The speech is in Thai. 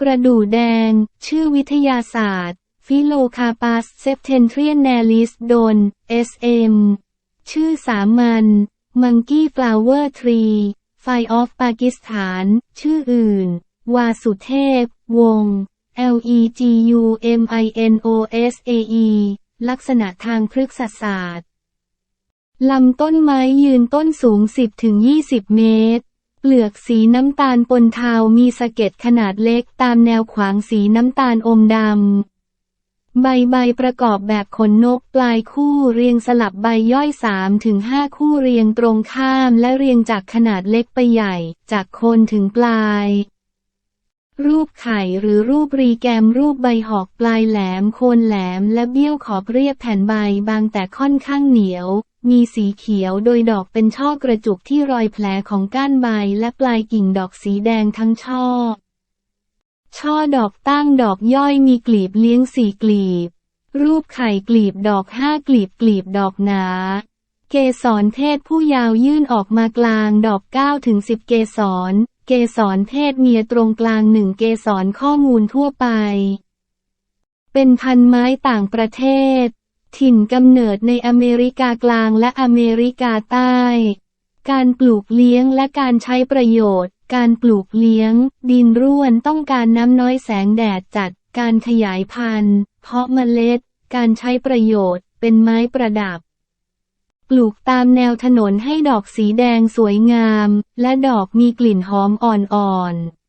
ประดูแดง ชื่อวิทยาศาสตร์ ฟิโลคาปัสเซปเทนเทรียนแนลิสโดน SM ชื่อสามัญ มังกี้ฟลาวเวอร์ทรี ไฟออฟปากีสถาน ชื่ออื่น วาสุเทพ วง L E G U M I N O S A E ลักษณะทางพฤกษศาสตร์ ลำต้นไม้ยืนต้นสูง 10-20 เมตร เปลือกสีน้ำตาลปนเทามีสะเก็ดขนาดเล็กตามแนวขวางสีน้ำตาลอมดำ ใบใบประกอบแบบขนนกปลายคู่เรียงสลับใบย่อย3-5คู่เรียงตรงข้ามและเรียงจากขนาดเล็กไปใหญ่ จากโคนถึงปลาย รูปไข่หรือรูปรีแกมรูปใบหอกปลายแหลมโคนแหลมและเบี้ยวขอบเรียบแผ่นใบบางแต่ค่อนข้างเหนียว มีสีเขียวโดยดอกเป็นช่อกระจุกที่รอยแผลของก้านใบและปลายกิ่งดอกสีแดงทั้งช่อ ช่อดอกตั้งดอกย่อยมีกลีบเลี้ยงสี่กลีบ รูปไข่กลีบดอกห้ากลีบกลีบดอกหนา เกสรเพศผู้ยาวยื่นออกมากลางดอก9ถึง10 เกสร เกสรเพศเมียตรงกลางหนึ่งเกสรข้อมูลทั่วไป เป็นพันไม้ต่างประเทศ ถิ่นกำเนิดในอเมริกากลางและอเมริกาใต้ การปลูกเลี้ยงและการใช้ประโยชน์ การปลูกเลี้ยง ดินร่วนต้องการน้ำน้อยแสงแดดจัด การขยายพันธุ์ เพาะเมล็ด การใช้ประโยชน์ เป็นไม้ประดับ ปลูกตามแนวถนนให้ดอกสีแดงสวยงาม และดอกมีกลิ่นหอมอ่อนๆ